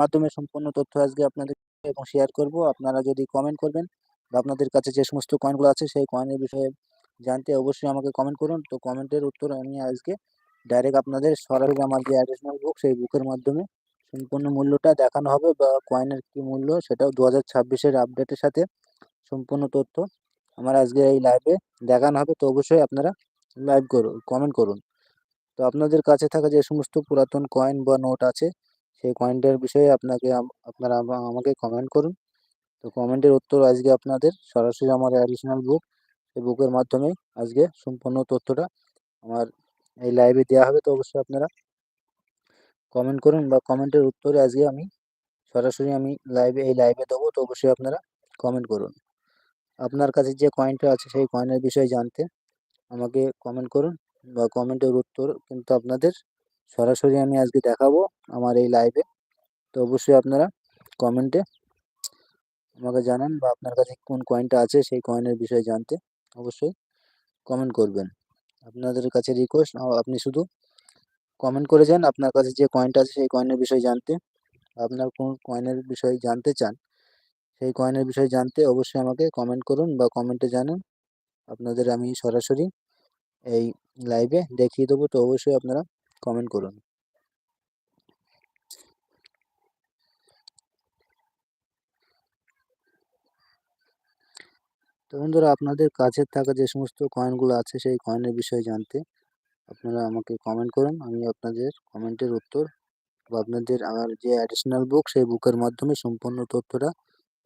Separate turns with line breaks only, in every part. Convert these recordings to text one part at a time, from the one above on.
মাধ্যমে সম্পূর্ণ তথ্য আজকে আপনাদের এবং শেয়ার করব। আপনারা যদি কমেন্ট করবেন বা আপনাদের কাছে যে সমস্ত কয়েনগুলো আছে, সেই কয়েনের বিষয়ে জানতে অবশ্যই আমাকে কমেন্ট করুন। তো কমেন্টের উত্তর আমি আজকে ডাইরেক্ট আপনাদের সরাসরি আমার যে অ্যাডিশনাল বুক সেই বুকের মাধ্যমে সম্পূর্ণ মূল্যটা দেখানো হবে বা কয়েনের কী মূল্য সেটাও দু হাজার ছাব্বিশের আপডেটের সাথে সম্পূর্ণ তথ্য আমার আজকে এই লাইভে দেখানো হবে। তো অবশ্যই আপনারা লাইভ করুন কমেন্ট করুন। তো আপনাদের কাছে থাকা যে সমস্ত পুরাতন কয়েন বা নোট আছে সেই কয়েনটার বিষয়ে আপনাকে আপনারা আমাকে কমেন্ট করুন। তো কমেন্টের উত্তর আজকে আপনাদের, সরাসরি আমার অ্যাডিশনাল বুক সেই বুকের মাধ্যমে আজকে সম্পূর্ণ তথ্যটা আমার এই লাইভে দেওয়া হবে, তো অবশ্যই আপনারা কমেন্ট করুন বা কমেন্টের উত্তরে আজকে আমি সরাসরি আমি লাইভে এই লাইভে দেবো, তো অবশ্যই আপনারা কমেন্ট করুন। আপনার কাছে যে কয়েনটা আছে, সেই কয়েনের বিষয়ে জানতে আমাকে কমেন্ট করুন বা কমেন্টের উত্তর কিন্তু আপনাদের সরাসরি আমি আজকে দেখাবো আমার এই লাইভে তো অবশ্যই আপনারা কমেন্টে আমাকে জানান বা আপনার কাছে কোন কয়েনটা আছে সেই কয়েনের বিষয়ে জানতে অবশ্যই কমেন্ট করবেন। আপনাদের কাছে রিকোয়েস্ট আপনি শুধু কমেন্ট করে যান আপনার কাছে যে কয়েনটা আছে সেই কয়েনের বিষয়ে জানতে। আপনার কোন কয়েনের বিষয়ে জানতে চান সেই কয়েনের বিষয়ে জানতে অবশ্যই আমাকে কমেন্ট করুন বা কমেন্টে জানান। আপনাদের আমি সরাসরি এই লাইভে দেখিয়ে দেবো। তো অবশ্যই আপনারা কমেন্ট করুন। তো বন্ধুরা, আপনাদের কাছে থাকা যে সমস্ত কয়েনগুলো আছে, সেই কয়েনের বিষয়ে জানতে আপনারা আমাকে কমেন্ট করুন। আমি আপনাদের কমেন্টের উত্তর বা আপনাদের আমার যে অ্যাডিশনাল বুক সেই বুকের মাধ্যমে সম্পূর্ণ তথ্যটা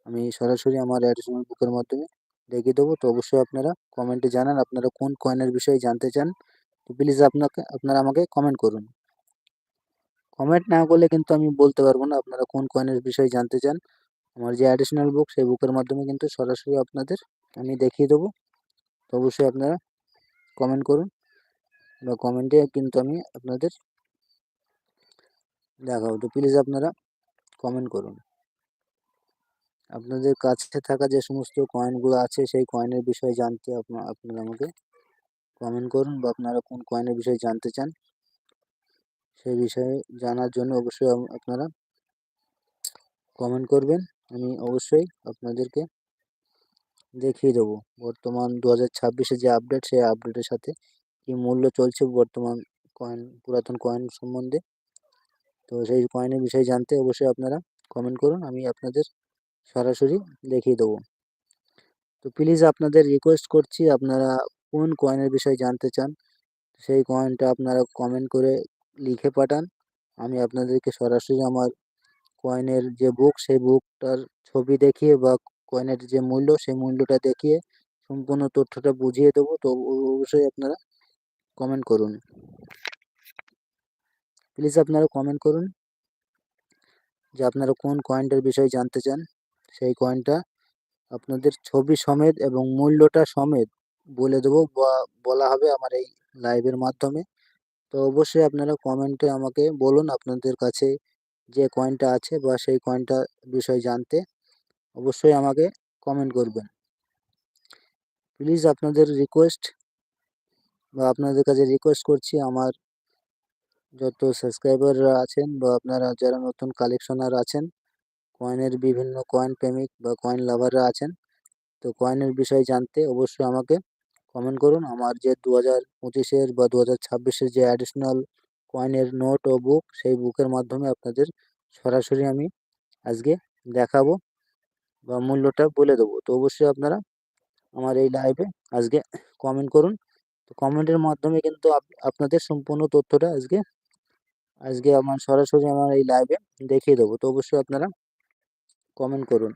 আমি সরাসরি আমার অ্যাডিশনাল বুকের মাধ্যমে দেখিয়ে দেবো। তো অবশ্যই আপনারা কমেন্টে জানান, আপনারা কোন কয়েনের বিষয়ে জানতে চান তো প্লিজ আপনাকে, আপনারা আমাকে কমেন্ট করুন। কমেন্ট না করলে কিন্তু আমি বলতে পারব না আপনারা কোন কয়েনের বিষয়ে জানতে চান। আমার যে অ্যাডিশনাল বুক সেই বুকের মাধ্যমে কিন্তু সরাসরি আপনাদের আমি দেখিয়ে দেবো। তো অবশ্যই আপনারা কমেন্ট করুন বা কমেন্টে কিন্তু আমি আপনাদের দেখাবো। তো প্লিজ আপনারা কমেন্ট করুন। আপনাদের কাছে থাকা যে সমস্ত কয়েনগুলো আছে, সেই কয়েনের বিষয়ে জানতে আপনারা আমাকে কমেন্ট করুন বা আপনারা কোন কয়েনের বিষয়ে জানতে চান, সেই বিষয়ে জানার জন্য অবশ্যই আপনারা কমেন্ট করবেন। আমি অবশ্যই আপনাদেরকে দেখিয়ে দেবো। বর্তমান দু হাজার যে আপডেট সেই আপডেটের সাথে কি মূল্য চলছে বর্তমান কয়েন পুরাতন কয়েন সম্বন্ধে। তো সেই কয়েনের বিষয়ে জানতে অবশ্যই আপনারা কমেন্ট করুন, আমি আপনাদের সরাসরি দেখিয়ে দেবো। তো প্লিজ আপনাদের রিকোয়েস্ট করছি, আপনারা কোন কয়েনের বিষয়ে জানতে চান, সেই কয়েনটা আপনারা কমেন্ট করে লিখে পাঠান। আমি আপনাদেরকে সরাসরি আমার কয়েনের যে বুক সেই বুকটার ছবি দেখিয়ে বা কয়েনের যে মূল্য, সেই মূল্যটা দেখিয়ে সম্পূর্ণ তথ্যটা বুঝিয়ে দেবো। তো অবশ্যই আপনারা কমেন্ট করুন। প্লিজ আপনারা কমেন্ট করুন যে আপনারা কোন কয়েনটার বিষয়ে জানতে চান। সেই কয়েনটা আপনাদের ছবি সমেত এবং মূল্যটা সমেত বলে দেবো। বা, বলা হবে আমার এই লাইভের মাধ্যমে। তো অবশ্যই আপনারা কমেন্টে আমাকে বলুন আপনাদের কাছে যে কয়েনটা আছে বা সেই কয়েনটা বিষয়ে জানতে। অবশ্যই আমাকে কমেন্ট করবেন। প্লিজ আপনাদের রিকোয়েস্ট বা আপনাদের কাছে রিকোয়েস্ট করছি আমার যত সাবস্ক্রাইবাররা আছেন বা আপনারা যারা নতুন কালেকশনার আছেন কয়েনের বিভিন্ন কয়েন প্রেমিক বা কয়েন লাভাররা আছেন, তো কয়েনের বিষয়ে জানতে অবশ্যই আমাকে কমেন্ট করুন। আমার যে দু হাজার পঁচিশের বা দু হাজার ছাব্বিশের যে অ্যাডিশনাল কয়েনের নোট ও বুক সেই বুকের মাধ্যমে আপনাদের সরাসরি আমি আজকে দেখাবো বা মূল্যটা বলে দেবো। তো অবশ্যই আপনারা আমার এই লাইভে আজকে কমেন্ট করুন। তো কমেন্টের মাধ্যমে কিন্তু আপনাদের সম্পূর্ণ তথ্যটা আজকে আজকে আমার সরাসরি আমার এই লাইভে দেখিয়ে দেবো। তো অবশ্যই আপনারা কমেন্ট করুন।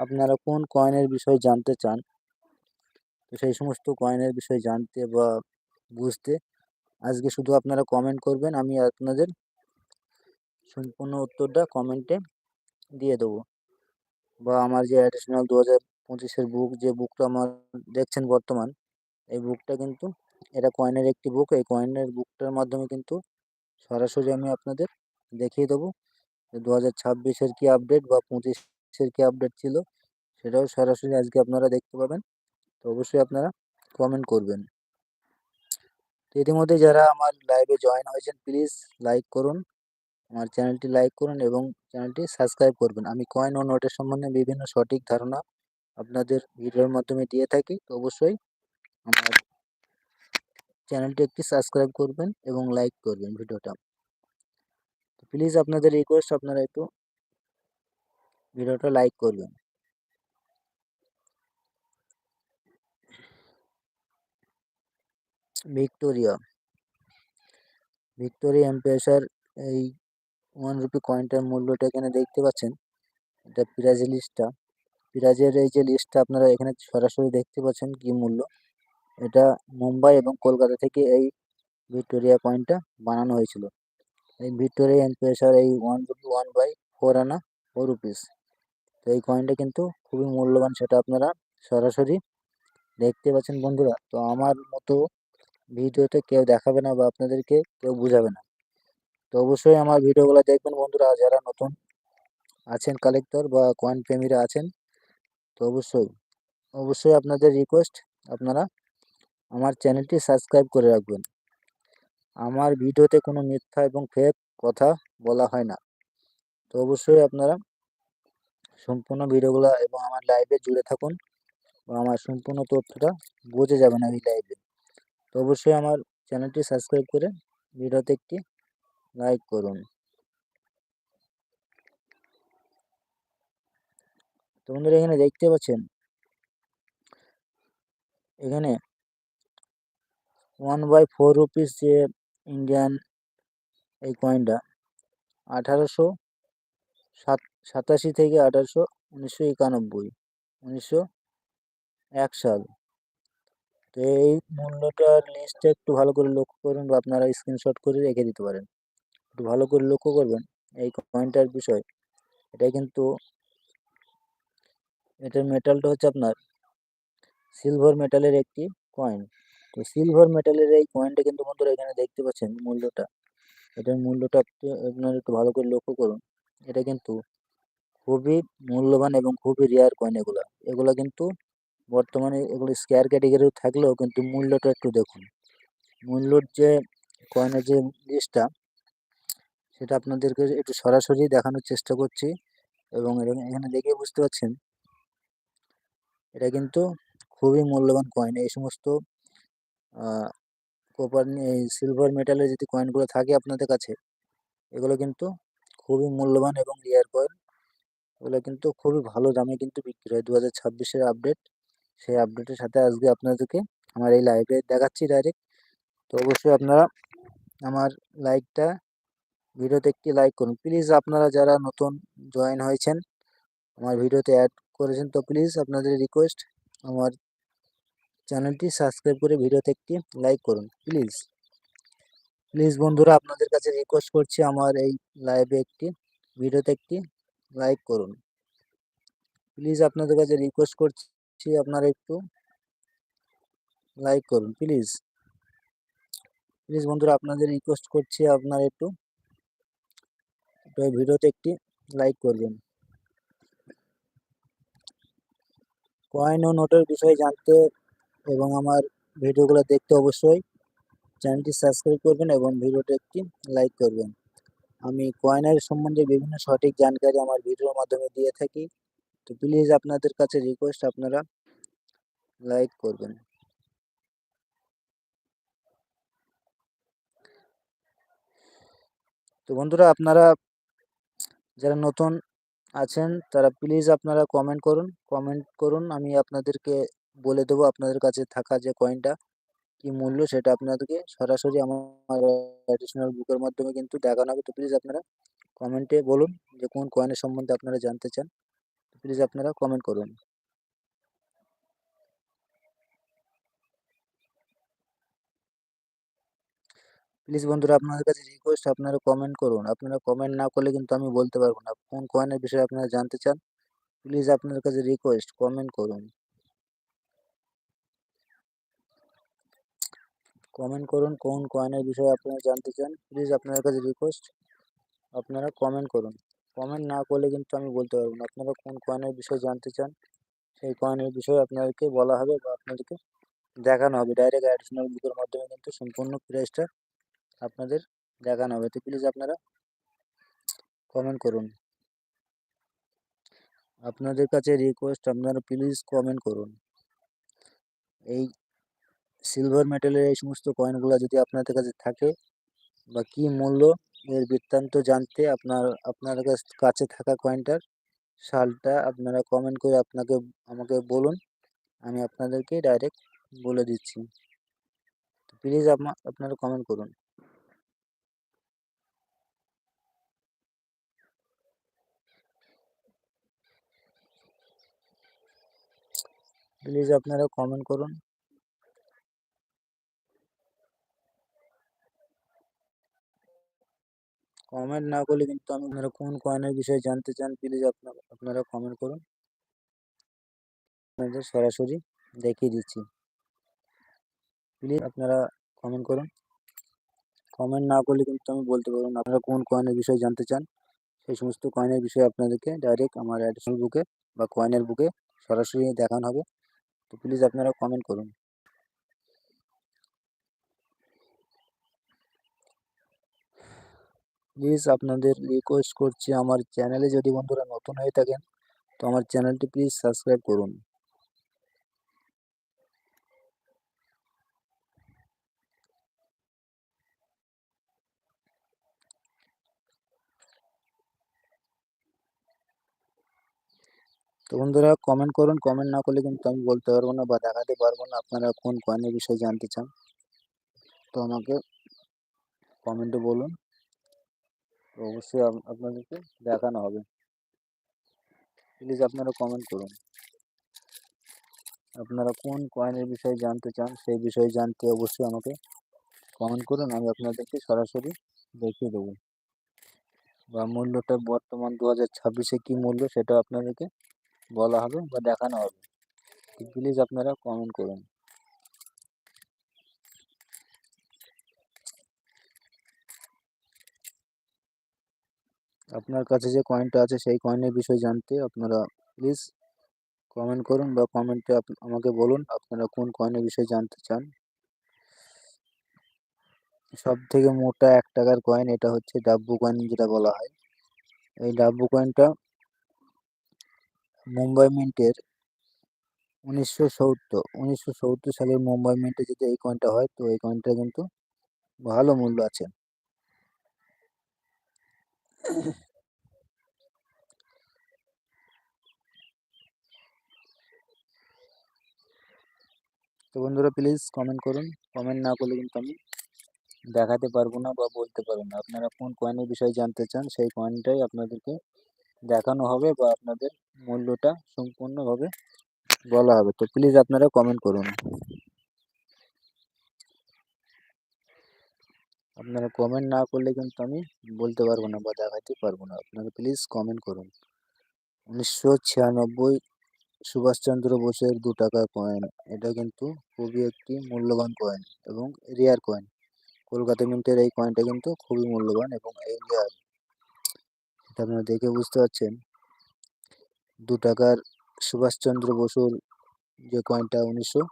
আপনারা কোন কয়েনের বিষয়ে জানতে চান? তো সেই সমস্ত কয়েনের বিষয়ে জানতে বা বুঝতে আজকে শুধু আপনারা কমেন্ট করবেন, আমি আপনাদের সম্পূর্ণ উত্তরটা কমেন্টে দিয়ে দেবো। বা আমার যে অ্যাডিশনাল দু হাজার পঁচিশের বুক যে বুকটা আমার দেখছেন বর্তমান, এই বুকটা কিন্তু এটা কয়েনের একটি বুক এই কয়েনের বুকটার মাধ্যমে কিন্তু সরাসরি আমি আপনাদের দেখিয়ে দেবো দু হাজার ছাব্বিশের কী আপডেট বা পঁচিশের কী আপডেট ছিল সেটাও সরাসরি আজকে আপনারা দেখতে পাবেন। তো অবশ্যই আপনারা কমেন্ট করবেন। তো ইতিমধ্যে যারা আমার লাইভে জয়েন হয়েছেন প্লিজ লাইক করুন, আমার চ্যানেলটি লাইক করুন এবং চ্যানেলটি সাবস্ক্রাইব করবেন। আমি কয়েন ও নোটের সম্বন্ধে বিভিন্ন সঠিক ধারণা আপনাদের ভিডিওর মাধ্যমে দিয়ে থাকি। তো অবশ্যই আমার চ্যানেলটি একটি সাবস্ক্রাইব করবেন এবং লাইক করবেন ভিডিওটা। প্লিজ আপনাদের রিকোয়েস্ট আপনারা একটু ভিডিওটা লাইক করবেন। ভিক্টোরিয়া। ভিক্টোরিয়া এম্পেসার এই ওয়ান রুপি কয়েনটার মূল্যটা এখানে দেখতে পাচ্ছেন। এটা প্রাইজের লিস্টটা প্রাইজের এই যে লিস্টটা আপনারা এখানে সরাসরি দেখতে পাচ্ছেন কি মূল্য। এটা মুম্বাই এবং কলকাতা থেকে এই ভিক্টোরিয়া কয়েনটা বানানো হয়েছিল। এই ভিক্টোরিয়া এম্পেসার এই one rupee one by four anna four rupees তো এই কয়েনটা কিন্তু খুবই মূল্যবান সেটা আপনারা সরাসরি দেখতে পাচ্ছেন বন্ধুরা। তো আমার মতো ভিডিওতে কেউ দেখাবে না বা আপনাদেরকে কেউ বুঝাবে না। তো অবশ্যই আমার ভিডিওগুলো দেখবেন বন্ধুরা, যারা নতুন আছেন কালেক্টর বা কয়েন প্রেমীরা আছেন, তো অবশ্যই অবশ্যই আপনাদের রিকোয়েস্ট আপনারা আমার চ্যানেলটি সাবস্ক্রাইব করে রাখবেন। আমার ভিডিওতে কোনো মিথ্যা এবং ফেক কথা বলা হয় না। তো অবশ্যই আপনারা সম্পূর্ণ ভিডিওগুলো এবং আমার লাইভে জুড়ে থাকুন। আমার সম্পূর্ণ তথ্যটা বুঝে যাবেন আমি লাইভে তো অবশ্যই আমার চ্যানেলটি সাবস্ক্রাইব করে ভিডিওতে একটি লাইক করুন। তো বন্ধুরা, এখানে দেখতে পাচ্ছেন? এখানে ওয়ান বাই ফোর রুপিস যে ইন্ডিয়ান এই কয়েনটা আঠারোশো সাত সাতাশি থেকে আঠারোশো, উনিশশো একানব্বই, উনিশশো এক সাল। তো এই মূল্যটার লিস্টটা একটু ভালো করে লক্ষ্য করুন বা আপনারা স্ক্রিনশট করে রেখে দিতে পারেন। একটু ভালো করে লক্ষ্য করবেন এই কয়েনটার বিষয়। এটা কিন্তু এটার মেটালটা হচ্ছে আপনার সিলভার মেটালের একটি কয়েন তো সিলভার মেটালের এই কয়েনটা কিন্তু বন্ধুরা এখানে দেখতে পাচ্ছেন মূল্যটা। এটার মূল্যটা আপনারা একটু ভালো করে লক্ষ্য করুন। এটা কিন্তু খুবই মূল্যবান এবং খুবই রেয়ার কয়েন এগুলা। এগুলা কিন্তু বর্তমানে এগুলো স্কেয়ার ক্যাটেগরি থাকলেও কিন্তু মূল্যটা একটু দেখুন। মূল্যর যে কয়েনের যে লিস্টটা সেটা আপনাদেরকে একটু সরাসরি দেখানোর চেষ্টা করছি এবং এখানে দেখে বুঝতে পারছেন এটা কিন্তু খুবই মূল্যবান কয়েন এই সমস্ত কপার সিলভার মেটালের যদি কয়েনগুলো থাকে আপনাদের কাছে, এগুলো কিন্তু খুবই মূল্যবান এবং রেয়ার কয়েন এগুলো কিন্তু খুবই ভালো দামে কিন্তু বিক্রি হয়। দু হাজার ছাব্বিশের আপডেট সেই আপডেটের সাথে আজকে আপনাদেরকে আমার এই লাইভে দেখাচ্ছি ডাইরেক্ট তো অবশ্যই আপনারা আমার লাইকটা ভিডিওতে একটি লাইক করুন। প্লিজ আপনারা যারা নতুন জয়েন হয়েছেন, আমার ভিডিওতে অ্যাড করেছেন, তো প্লিজ আপনাদের রিকোয়েস্ট আমার চ্যানেলটি সাবস্ক্রাইব করে ভিডিওতে একটি লাইক করুন প্লিজ প্লিজ বন্ধুরা, আপনাদের কাছে রিকোয়েস্ট করছি আমার এই লাইভে একটি ভিডিওতে একটি লাইক করুন। প্লিজ আপনাদের কাছে রিকোয়েস্ট করছি আপনারা একটু লাইক করুন, প্লিজ। প্লিজ বন্ধুরা, আপনাদের রিকোয়েস্ট করছি আপনারা একটু ভিডিওতে একটি লাইক করবেন। কয়েন ও নোটের বিষয়ে জানতে এবং আমার ভিডিওগুলো দেখতে অবশ্যই চ্যানেলটি সাবস্ক্রাইব করবেন এবং ভিডিওটি একটি লাইক করবেন। আমি কয়েনের সম্বন্ধে বিভিন্ন সঠিক জানকারি আমার ভিডিওর মাধ্যমে দিয়ে থাকি। তো প্লিজ আপনাদের কাছে রিকোয়েস্ট আপনারা লাইক করবেন। তো বন্ধুরা, আপনারা যারা নতুন আছেন, তারা প্লিজ আপনারা কমেন্ট করুন। কমেন্ট করুন, আমি আপনাদেরকে বলে দেবো আপনাদের কাছে থাকা যে কয়েনটা কি মূল্য সেটা আপনাদেরকে সরাসরি আমার অ্যাডিশনাল বুকের মাধ্যমে কিন্তু দেখানো হবে। তো প্লিজ আপনারা কমেন্টে বলুন যে কোন কয়েনের সম্বন্ধে আপনারা জানতে চান। প্লিজ আপনারা কমেন্ট করুন। প্লিজ বন্ধুরা, আপনাদের কাছে রিকোয়েস্ট আপনারা কমেন্ট করুন। আপনারা কমেন্ট না করলে কিন্তু আমি বলতে পারব না। কোন কয়েনের বিষয়ে আপনারা জানতে চান প্লিজ আপনাদের কাছে রিকোয়েস্ট কমেন্ট করুন। কমেন্ট করুন, কোন কয়েনের বিষয়ে আপনারা জানতে চান প্লিজ আপনাদের কাছে রিকোয়েস্ট আপনারা কমেন্ট করুন। কমেন্ট না করলে কিন্তু আমি বলতে পারব না, আপনারা কোন কয়েনের বিষয়ে জানতে চান, সেই কয়েনের বিষয়ে আপনাদেরকে বলা হবে বা আপনাদেরকে দেখানো হবে। ডাইরেক্ট অ্যাডিশনাল বুকের মাধ্যমে কিন্তু সম্পূর্ণ প্রাইসটা আপনাদের দেখানো হবে। তো প্লিজ আপনারা কমেন্ট করুন। আপনাদের কাছে রিকোয়েস্ট আপনারা প্লিজ কমেন্ট করুন। এই সিলভার মেটালের এই সমস্ত কয়েনগুলো যদি আপনাদের কাছে থাকে বা কী মূল্য এর বৃত্তান্ত জানতে আপনার আপনার কাছে থাকা কয়েনটার সালটা আপনারা কমেন্ট করে আপনাকে, আমাকে বলুন। আমি আপনাদেরকে ডাইরেক্ট বলে দিচ্ছি। প্লিজ আপনারা কমেন্ট করুন। প্লিজ আপনারা কমেন্ট করুন। কমেন্ট না করলে কিন্তু আমি আপনারা কোন কয়েনের বিষয়ে জানতে চান প্লিজ আপনারা আপনারা কমেন্ট করুন। আপনাদের সরাসরি দেখিয়ে দিচ্ছি। প্লিজ আপনারা কমেন্ট করুন। কমেন্ট না করলে কিন্তু আমি বলতে পারব আপনারা কোন কয়েনের বিষয়ে জানতে চান। সেই সমস্ত কয়েনের বিষয়ে আপনাদেরকে ডাইরেক্ট আমার অ্যাডিশনাল বুকে বা কয়েনের বুকে সরাসরি দেখানো হবে। তো প্লিজ আপনারা কমেন্ট করুন। প্লিজ আপনাদের রিকোয়েস্ট করছি আমার চ্যানেলে যদি বন্ধুরা নতুন হয়ে থাকেন, তো আমার চ্যানেলটি প্লিজ সাবস্ক্রাইব করুন। তো বন্ধুরা কমেন্ট করুন কমেন্ট না করলে কিন্তু আমি বলতে পারব না বা দেখাতে পারব না আপনারা কোন কয়েনের বিষয়ে জানতে চান। তো আমাকে কমেন্টে বলুন। অবশ্যই আপনাদেরকে দেখানো হবে। প্লিজ আপনারা কমেন্ট করুন। আপনারা কোন কয়েনের বিষয়ে জানতে চান, সেই বিষয়ে জানতে অবশ্যই আমাকে কমেন্ট করুন, আমি আপনাদেরকে সরাসরি দেখিয়ে দেবো। বা মূল্যটা বর্তমান দু হাজার ছাব্বিশে কী মূল্য সেটা আপনাদেরকে বলা হবে বা দেখানো হবে। প্লিজ আপনারা কমেন্ট করুন। আপনার কাছে যে কয়েনটা আছে সেই কয়েনের বিষয়ে জানতে আপনারা প্লিজ কমেন্ট করুন বা কমেন্টে আমাকে বলুন আপনারা কোন কয়েনের বিষয়ে জানতে চান। সব থেকে মোটা এক টাকার কয়েন এটা হচ্ছে ডাব্বু কয়েন যেটা বলা হয়। এই ডাব্বু কয়েনটা মুম্বাই মিন্টের উনিশশো সত্তর উনিশশো সত্তর সালের মুম্বাই মিন্টে যদি এই কয়েনটা হয় তো এই কয়েনটা কিন্তু ভালো মূল্য আছে। তো বন্ধুরা প্লিজ কমেন্ট করুন। কমেন্ট না করলে কিন্তু আমি দেখাতে পারব না বা বলতে পারব না। আপনারা কোন কয়েনের বিষয়ে জানতে চান, সেই কয়েনটাই আপনাদেরকে দেখানো হবে বা আপনাদের মূল্যটা সম্পূর্ণভাবে বলা হবে। তো প্লিজ আপনারা কমেন্ট করুন। আপনারা কমেন্ট না করলে কিন্তু আমি বলতে পারব না বা দেখাতে পারব না। আপনারা প্লিজ কমেন্ট করুন। উনিশশো ছিয়ানব্বই সুভাষচন্দ্র বোসের দু টাকা কয়েন এটা কিন্তু খুবই একটি মূল্যবান কয়েন এবং রেয়ার কয়েন কলকাতা মিন্টের এই কয়েনটা কিন্তু খুবই মূল্যবান এবং এই রেয়ার এটা আপনারা দেখে বুঝতে পারছেন। দু টাকার সুভাষচন্দ্র বসুর যে কয়েনটা উনিশশো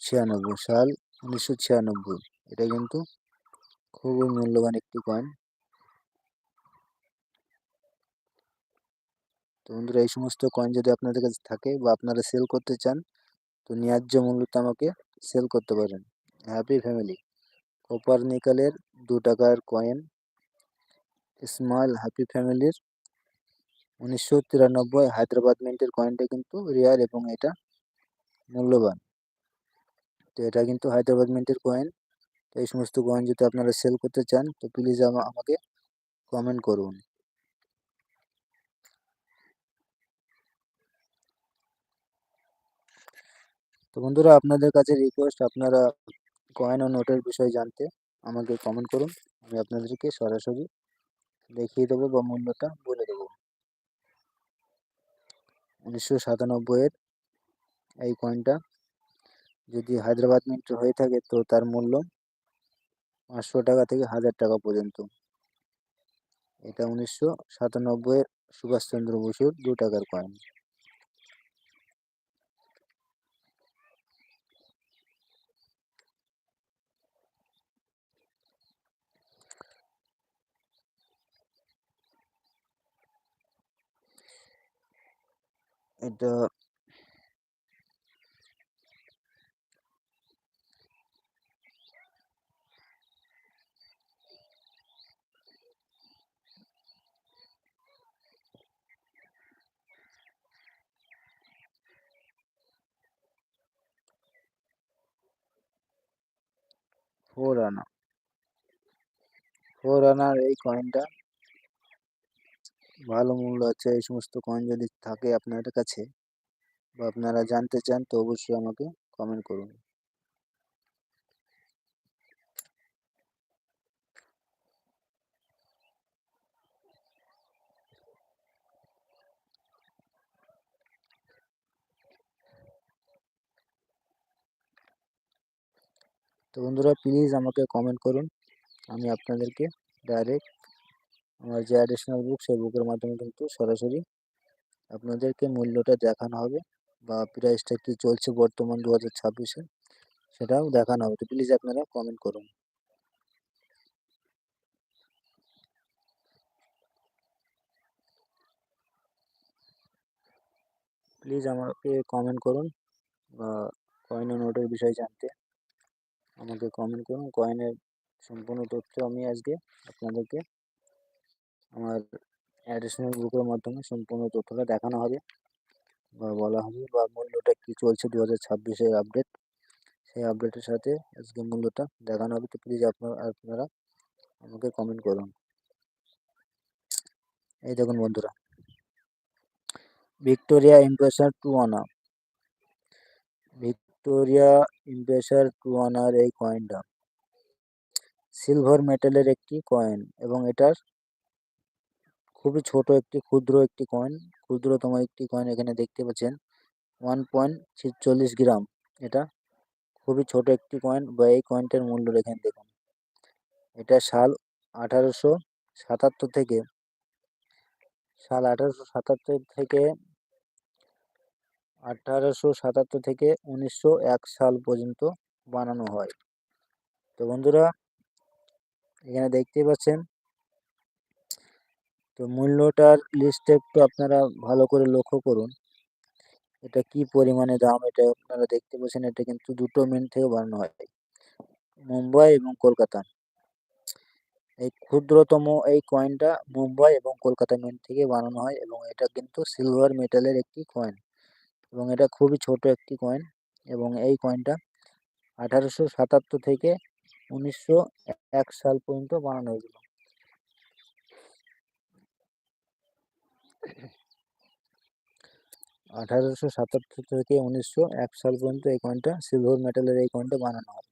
ছিয়ানব্বই সাল উনিশশো ছিয়ানব্বই, এটা কিন্তু খুবই মূল্যবান একটি কয়েন তো বন্ধুরা, এই সমস্ত কয়েন যদি আপনাদের কাছে থাকে বা আপনারা সেল করতে চান, তো ন্যায্য মূল্যতে আমাকে সেল করতে পারেন। হ্যাপি ফ্যামিলি কপার নিকালের দু টাকার কয়েন স্মল হ্যাপি ফ্যামিলির উনিশশো তিরানব্বই হায়দ্রাবাদ মিন্টের কয়েনটা কিন্তু রেয়ার এবং এটা মূল্যবান। তো এটা কিন্তু হায়দ্রাবাদ মিন্টের কয়েন তো এই সমস্ত কয়েন যদি আপনারা সেল করতে চান, তো প্লিজ আমাকে কমেন্ট করুন। তো বন্ধুরা, আপনাদের কাছে রিকোয়েস্ট আপনারা কয়েন ও নোটের বিষয়ে জানতে আমাকে কমেন্ট করুন, আমি আপনাদেরকে সরাসরি দেখিয়ে দেবো বা মূল্যটা বলে দেবো। উনিশশো সাতানব্বইয়ের এই কয়েনটা যদি হায়দ্রাবাদ মিন্ট হয়ে থাকে, তো তার মূল্য পাঁচশো টাকা থেকে হাজার টাকা পর্যন্ত। এটা উনিশশো সাতানব্বইয়ের সুভাষচন্দ্র বসুর দু টাকার কয়েন এটা ফোর আনা ফোর আনার এই কয়েনটা ভালো মূল্য আছে, এই সমস্ত কয়েন যদি থাকে আপনার কাছে বা আপনারা জানতে চান তো অবশ্যই আমাকে কমেন্ট করুন। তো বন্ধুরা প্লিজ আমাকে কমেন্ট করুন। আমি আপনাদেরকে ডাইরেক্ট আমার যে অ্যাডিশনাল বুক সেই বুকের মাধ্যমে কিন্তু সরাসরি আপনাদেরকে মূল্যটা দেখানো হবে বা প্রাইসটা কী চলছে বর্তমান দু হাজার ছাব্বিশে সেটাও দেখানো হবে। তো প্লিজ আপনারা কমেন্ট করুন। প্লিজ আমাকে কমেন্ট করুন বা কয়েন নোটের বিষয়ে জানতে। আমাকে কমেন্ট করুন। কয়েনের সম্পূর্ণ তথ্য আমি আজকে আপনাদেরকে আমার অ্যাডিশনাল গ্রুপের মাধ্যমে সম্পূর্ণ তথ্যটা দেখানো হবে বা বলা হবে বা মূল্যটা কী চলছে দু হাজার ছাব্বিশের আপডেট সেই আপডেটের সাথে আজকে মূল্যটা দেখানো হবে। তো প্লিজ আপনারা আপনারা আমাকে কমেন্ট করুন। এই দেখুন বন্ধুরা। Victoria empress two anna Victoria empress two আনার এই কয়েনটা। সিলভার মেটালের একটি কয়েন এবং এটার খুবই ছোট একটি, ক্ষুদ্র একটি কয়েন। ক্ষুদ্রতম একটি কয়েন এখানে দেখতে পাচ্ছেন। ওয়ান পয়েন্ট ছিচল্লিশ গ্রাম। এটা খুবই ছোট একটি কয়েন বা এই কয়েনটার মূল্য এখানে দেখুন। এটা সাল আঠারোশো সাতাত্তর থেকে, সাল আঠারোশো সাতাত্তর থেকে আঠারোশো সাতাত্তর থেকে উনিশশো এক সাল পর্যন্ত বানানো হয়। তো বন্ধুরা, এখানে দেখতেই পাচ্ছেন। তো মূল্যটার লিস্টটা একটু আপনারা ভালো করে লক্ষ্য করুন। এটা কি পরিমাণে দাম, এটা আপনারা দেখতে পাচ্ছেন, এটা কিন্তু দুটো মিন্ট থেকে বানানো হয়। মুম্বাই এবং কলকাতা। এই ক্ষুদ্রতম এই কয়েনটা মুম্বাই এবং কলকাতা মিন্ট থেকে বানানো হয় এবং এটা কিন্তু সিলভার মেটালের একটি কয়েন এবং এটা খুবই ছোট একটি কয়েন এবং এই কয়েনটা আঠারোশো সাতাত্তর থেকে উনিশশো এক সাল পর্যন্ত বানানো হয়েছিল। আঠারোশো সাতাত্তর থেকে উনিশশো এক সাল পর্যন্ত এই কয়েনটা সিলভার মেটালের এই কয়েনটা বানানো হয়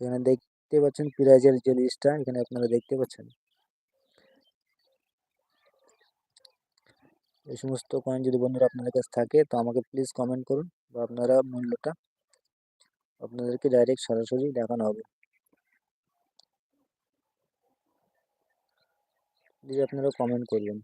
এখানে দেখতে পাচ্ছেন প্রাইজের যে লিস্টটা এখানে আপনারা দেখতে পাচ্ছেন। এই সমস্ত কয়েন যদি বন্ধুরা আপনাদের কাছে থাকে, তো আমাকে প্লিজ কমেন্ট করুন বা আপনারা মূল্যটা আপনাদেরকে ডাইরেক্ট সরাসরি দেখানো হবে। প্লিজ আপনারা কমেন্ট করবেন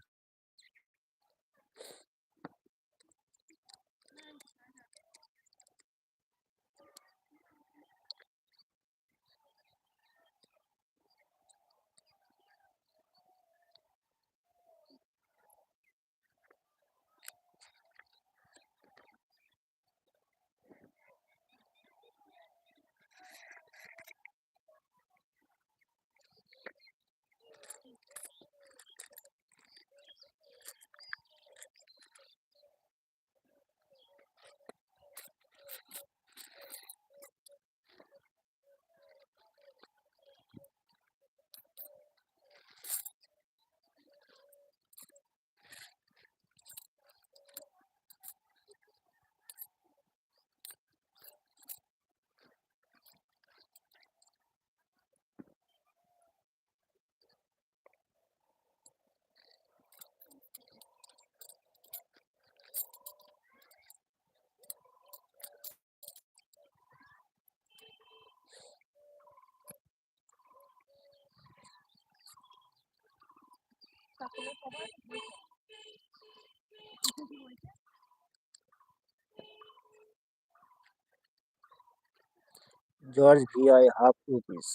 George VI half rupees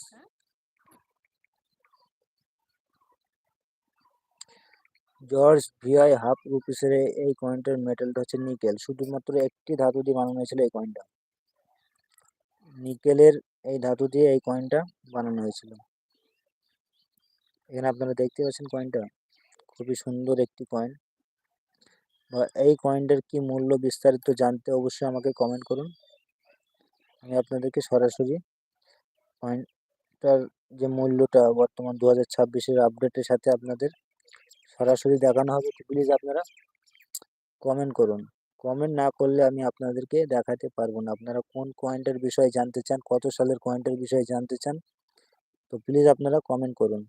George VI half রুপিসের এই কয়েনটার মেটালটা হচ্ছে নিকেল শুধুমাত্র একটি ধাতু দিয়ে বানানো হয়েছিল এই কয়েনটা নিকেলের এই ধাতু দিয়ে এই কয়েনটা বানানো হয়েছিল। এখানে আপনারা দেখতে পাচ্ছেন কয়েনটা খুবই সুন্দর একটি কয়েন বা এই কয়েনটার কি মূল্য বিস্তারিত জানতে অবশ্যই আমাকে কমেন্ট করুন। আমি আপনাদেরকে সরাসরি কয়েনটার যে মূল্যটা বর্তমান দু হাজার ছাব্বিশের আপডেটের সাথে আপনাদের সরাসরি দেখানো হবে প্লিজ আপনারা কমেন্ট করুন। কমেন্ট না করলে আমি আপনাদেরকে দেখাতে পারব না। আপনারা কোন কয়েনটার বিষয়ে জানতে চান, কত সালের কয়েনটার বিষয়ে জানতে চান, তো প্লিজ আপনারা কমেন্ট করুন।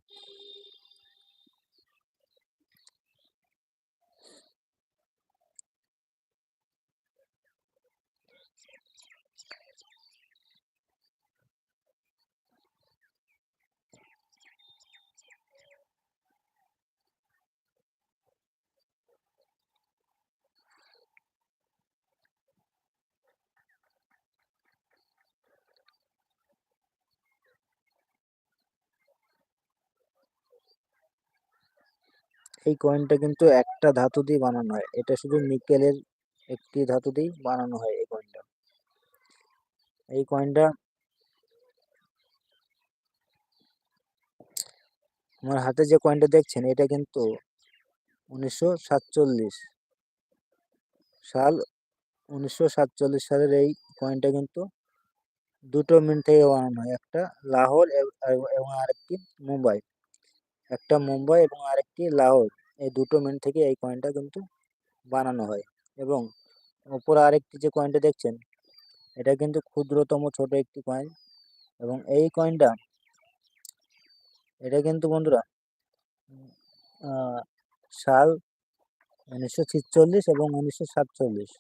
এই কয়েনটা কিন্তু একটা ধাতু দিয়ে বানানো হয়। এটা শুধু নিকেলের একটি ধাতু দিয়েই বানানো হয় এই কয়েনটা এই কয়েনটা আমার হাতে যে কয়েনটা দেখছেন, এটা কিন্তু উনিশশো সাতচল্লিশ সাল, উনিশশো সাতচল্লিশ সালের এই কয়েনটা কিন্তু দুটো মিন্ট থেকে বানানো হয়, একটা লাহোর এবং আরেকটি মুম্বাই। একটা মুম্বাই এবং আরেকটি লাহোর। এই দুটো মিন্ট থেকে এই কয়েনটা কিন্তু বানানো হয়। এবং ওপরে আরেকটি যে কয়েনটা দেখছেন, এটা কিন্তু ক্ষুদ্রতম ছোট একটি কয়েন এবং এই কয়েনটা এটা কিন্তু বন্ধুরা সাল উনিশশো ছিচল্লিশ এবং উনিশশো সাতচল্লিশ।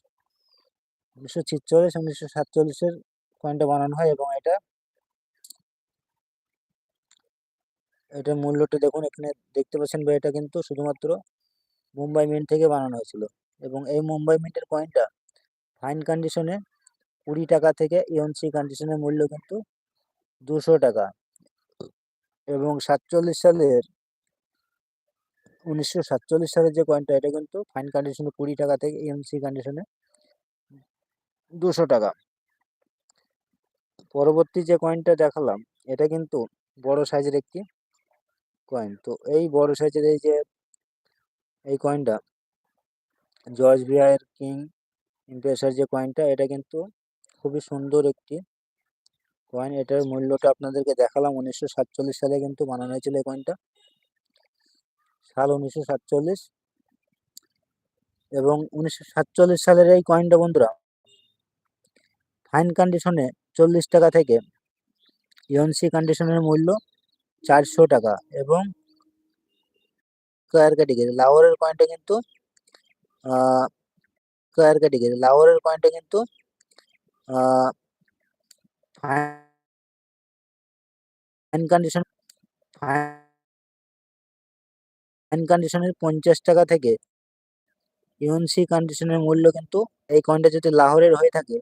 উনিশশো ছিচল্লিশ, উনিশশো সাতচল্লিশের কয়েনটা বানানো হয় এবং এটা এটার মূল্যটা দেখুন, এখানে দেখতে পাচ্ছেন বা এটা কিন্তু শুধুমাত্র মুম্বাই মিন্ট থেকে বানানো হয়েছিল। এবং এই মুম্বাই মিন্টের কয়েনটা ফাইন কন্ডিশনে কুড়ি টাকা থেকে ইউএনসি কন্ডিশনের মূল্য কিন্তু দুশো টাকা। এবং সাতচল্লিশ সালের, উনিশশো সাতচল্লিশ সালের যে কয়েনটা এটা কিন্তু ফাইন কন্ডিশনে কুড়ি টাকা থেকে ইউএনসি কন্ডিশনে দুশো টাকা। পরবর্তী যে কয়েনটা দেখালাম, এটা কিন্তু বড় সাইজের একটি কয়েন তো এই বড় সাইজের এই যে, এই কয়েনটা জর্জ বিয়ার কিং ইমপ্রেসার যে কয়েনটা এটা কিন্তু খুবই সুন্দর একটি কয়েন এটার মূল্যটা আপনাদেরকে দেখালাম, উনিশশো সাতচল্লিশ সালে কিন্তু বানানো হয়েছিল এই কয়েনটা সাল উনিশশো সাতচল্লিশ। এবং উনিশশো সাতচল্লিশ সালের এই কয়েনটা বন্ধুরা ফাইন কন্ডিশনে চল্লিশ টাকা থেকে ইউএনসি কন্ডিশনের মূল্য চারশো টাকা এবং স্কোয়ার ক্যাটেগরি লাহোরের কয়েনটা কিন্তু স্কোয়ার ক্যাটেগরি লাহোরের কয়েনটা কিন্তু কন্ডিশনের পঞ্চাশ টাকা থেকে ইউএনসি কন্ডিশনের মূল্য কিন্তু এই কয়েনটা যদি লাহোরের হয়ে থাকে